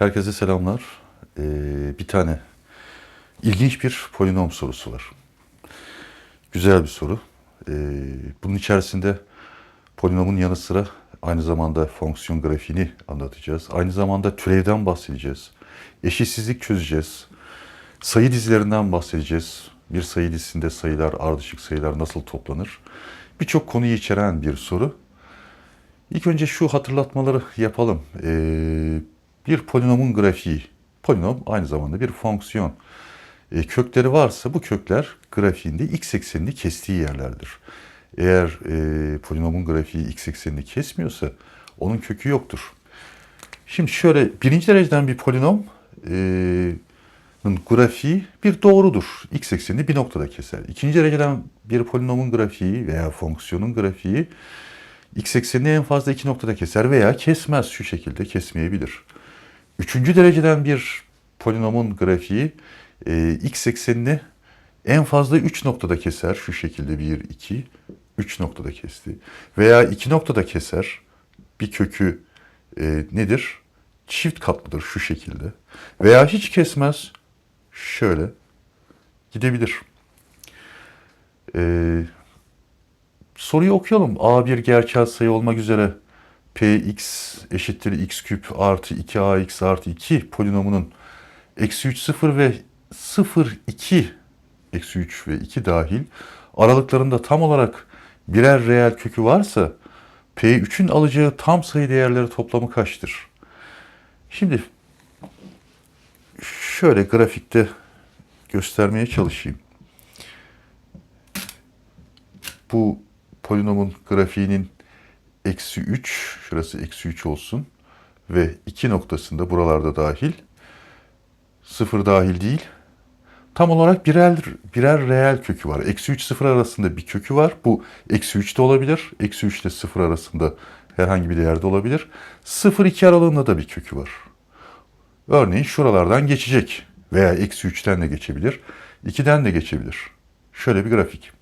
Herkese selamlar. Ee, bir tane ilginç bir polinom sorusu var. Güzel bir soru. Ee, bunun içerisinde polinomun yanı sıra aynı zamanda fonksiyon grafiğini anlatacağız. Aynı zamanda türevden bahsedeceğiz. Eşitsizlik çözeceğiz. Sayı dizilerinden bahsedeceğiz. Bir sayı dizisinde sayılar, ardışık sayılar nasıl toplanır? Birçok konuyu içeren bir soru. İlk önce şu hatırlatmaları yapalım. Ee, bir polinomun grafiği. Polinom aynı zamanda bir fonksiyon. Ee, kökleri varsa bu kökler grafiğinde x eksenini kestiği yerlerdir. Eğer e, polinomun grafiği x eksenini kesmiyorsa onun kökü yoktur. Şimdi şöyle birinci dereceden bir polinom e, grafiği bir doğrudur. X eksenini bir noktada keser. İkinci dereceden bir polinomun grafiği veya fonksiyonun grafiği x eksenini en fazla iki noktada keser veya kesmez şu şekilde kesmeyebilir. Üçüncü dereceden bir polinomun grafiği e, x eksenini en fazla 3 noktada keser. Şu şekilde 1, 2, 3 noktada kesti. Veya 2 noktada keser. Bir kökü e, nedir? Çift katlıdır şu şekilde. Veya hiç kesmez. Şöyle gidebilir. Ee, soruyu okuyalım. A bir gerçel sayı olmak üzere px eşittir x küp artı 2ax artı 2 polinomunun eksi 3 0 ve 0 2 eksi 3 ve 2 dahil aralıklarında tam olarak birer reel kökü varsa P3'ün alacağı tam sayı değerleri toplamı kaçtır? Şimdi şöyle grafikte göstermeye çalışayım. Bu polinomun grafiğinin eksi 3, şurası eksi 3 olsun ve 2 noktasında buralarda dahil, sıfır dahil değil, tam olarak birer, birer reel kökü var. Eksi 3 sıfır arasında bir kökü var. Bu eksi 3 de olabilir. Eksi 3 ile sıfır arasında herhangi bir değerde olabilir. 0-2 aralığında da bir kökü var. Örneğin şuralardan geçecek veya eksi 3'ten de geçebilir. 2'den de geçebilir. Şöyle bir grafik.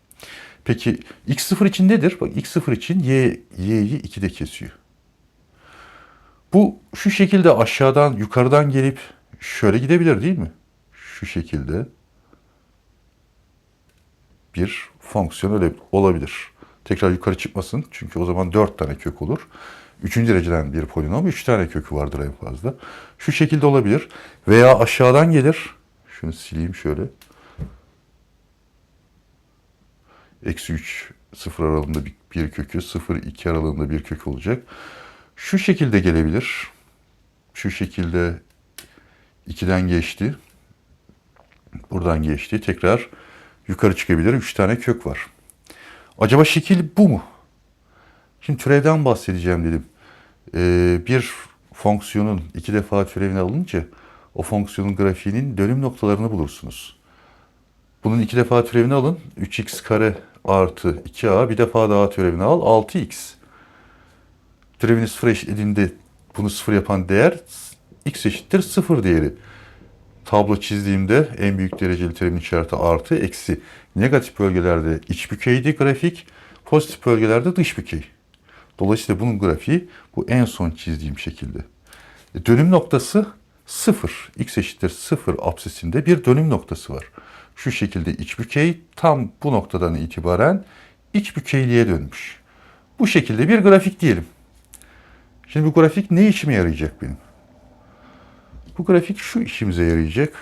Peki x0 için nedir? Bak x0 için y, y'yi 2'de kesiyor. Bu şu şekilde aşağıdan yukarıdan gelip şöyle gidebilir değil mi? Şu şekilde bir fonksiyon öyle olabilir. Tekrar yukarı çıkmasın çünkü o zaman 4 tane kök olur. Üçüncü dereceden bir polinom 3 tane kökü vardır en fazla. Şu şekilde olabilir. Veya aşağıdan gelir. Şunu sileyim şöyle. Eksi 3 sıfır aralığında bir, bir kökü, 0 2 aralığında bir kök olacak. Şu şekilde gelebilir. Şu şekilde 2'den geçti. Buradan geçti. Tekrar yukarı çıkabilir. 3 tane kök var. Acaba şekil bu mu? Şimdi türevden bahsedeceğim dedim. Ee, bir fonksiyonun iki defa türevine alınca o fonksiyonun grafiğinin dönüm noktalarını bulursunuz. Bunun iki defa türevini alın. 3x kare artı 2a bir defa daha türevini al 6x. Türevini sıfır eşitlediğinde bunu sıfır yapan değer x eşittir sıfır değeri. Tablo çizdiğimde en büyük dereceli terimin işareti artı eksi. Negatif bölgelerde iç bükeydi grafik, pozitif bölgelerde dış bükey. Dolayısıyla bunun grafiği bu en son çizdiğim şekilde. E, dönüm noktası 0. X eşittir 0 apsisinde bir dönüm noktası var. Şu şekilde iç bükey tam bu noktadan itibaren iç bükeyliğe dönmüş. Bu şekilde bir grafik diyelim. Şimdi bu grafik ne işime yarayacak benim? Bu grafik şu işimize yarayacak.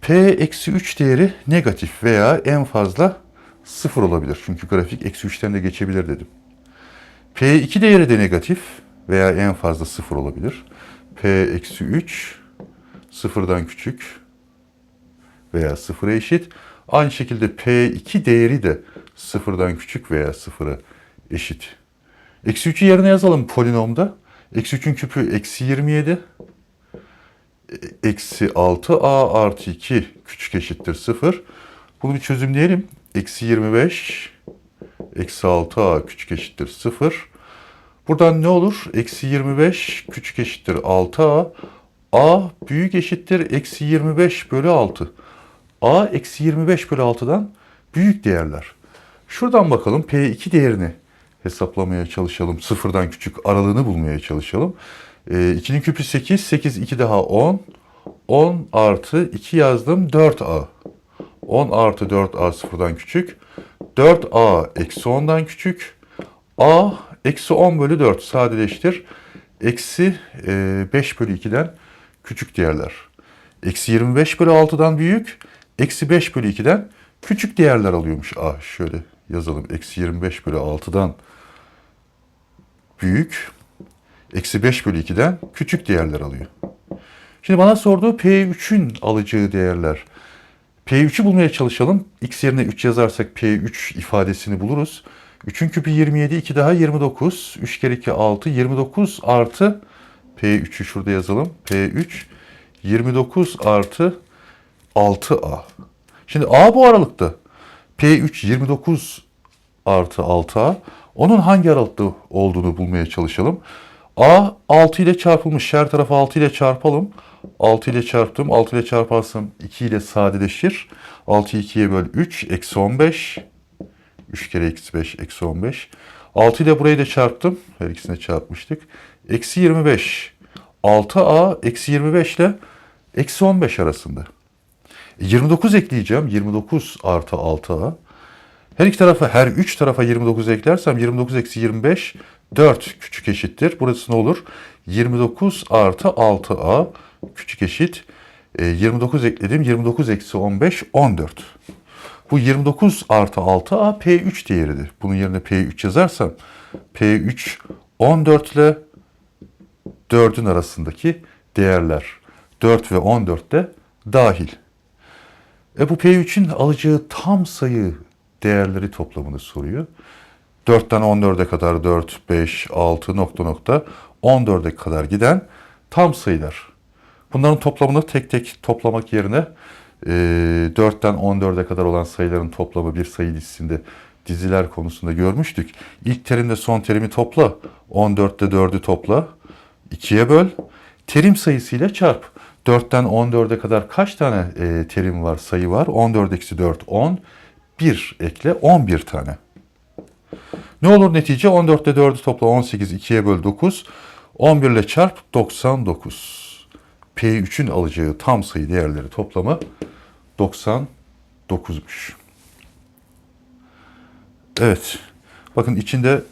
P eksi 3 değeri negatif veya en fazla 0 olabilir. Çünkü grafik eksi 3'ten de geçebilir dedim. P2 değeri de negatif veya en fazla 0 olabilir. P eksi 3 sıfırdan küçük veya sıfıra eşit. Aynı şekilde P2 değeri de sıfırdan küçük veya sıfıra eşit. Eksi 3'ü yerine yazalım polinomda. Eksi 3'ün küpü eksi 27. Eksi 6a artı 2 küçük eşittir 0. Bunu bir çözümleyelim. Eksi 25 eksi 6a küçük eşittir 0. Buradan ne olur? Eksi 25 küçük eşittir 6a. a büyük eşittir eksi 25 bölü 6. a eksi 25 bölü 6'dan büyük değerler. Şuradan bakalım P2 değerini hesaplamaya çalışalım. Sıfırdan küçük aralığını bulmaya çalışalım. E, 2'nin küpü 8. 8 2 daha 10. 10 artı 2 yazdım 4a. 10 artı 4a sıfırdan küçük. 4a eksi 10'dan küçük. a eksi 10 bölü 4 sadeleştir. Eksi e, 5 bölü 2'den küçük değerler. Eksi 25 bölü 6'dan büyük. Eksi 5 bölü 2'den küçük değerler alıyormuş a. Şöyle yazalım. Eksi 25 bölü 6'dan büyük. Eksi 5 bölü 2'den küçük değerler alıyor. Şimdi bana sorduğu P3'ün alacağı değerler. P3'ü bulmaya çalışalım. X yerine 3 yazarsak P3 ifadesini buluruz. 3'ün küpü 27, 2 daha 29. 3 kere 2 6, 29 artı P3'ü şurada yazalım. P3 29 artı 6A. Şimdi A bu aralıkta. P3 29 artı 6A. Onun hangi aralıkta olduğunu bulmaya çalışalım. A 6 ile çarpılmış. Her tarafı 6 ile çarpalım. 6 ile çarptım. 6 ile çarparsam 2 ile sadeleşir. 6'yı 2'ye böl 3. Eksi 15. 3 kere eksi 5. Eksi 15. 6 ile burayı da çarptım. Her ikisine çarpmıştık. Eksi 25. 6A eksi 25 ile eksi 15 arasında. E, 29 ekleyeceğim. 29 artı 6A. Her iki tarafa, her üç tarafa 29 eklersem 29 eksi 25 4 küçük eşittir. Burası ne olur? 29 artı 6a küçük eşit. E, 29 ekledim. 29 eksi 15 14. Bu 29 artı 6a P3 değeridir. Bunun yerine P3 yazarsam P3 14 ile 4'ün arasındaki değerler. 4 ve 14 de dahil. E bu P3'ün alacağı tam sayı değerleri toplamını soruyor. 4'ten 14'e kadar 4, 5, 6 nokta nokta 14'e kadar giden tam sayılar. Bunların toplamını tek tek toplamak yerine e, 4'ten 14'e kadar olan sayıların toplamı bir sayı dizisinde diziler konusunda görmüştük. İlk terimde son terimi topla. 14'te 4'ü topla. 2'ye böl. Terim sayısıyla çarp. 4'ten 14'e kadar kaç tane e, terim var, sayı var? 14 eksi 4, 10. 1 ekle 11 tane. Ne olur netice? 14 ile 4'ü topla 18, 2'ye böl 9. 11 ile çarp 99. P3'ün alacağı tam sayı değerleri toplamı 99'muş. Evet. Bakın içinde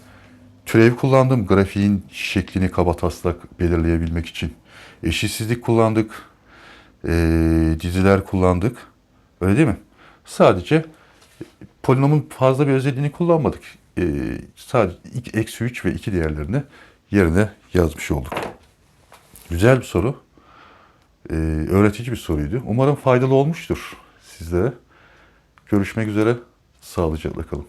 türev kullandım. Grafiğin şeklini kabataslak belirleyebilmek için. Eşitsizlik kullandık. Ee, diziler kullandık. Öyle değil mi? Sadece polinomun fazla bir özelliğini kullanmadık. Ee, sadece eksi 3 ve 2 değerlerini yerine yazmış olduk. Güzel bir soru. Ee, öğretici bir soruydu. Umarım faydalı olmuştur sizlere. Görüşmek üzere. Sağlıcakla kalın.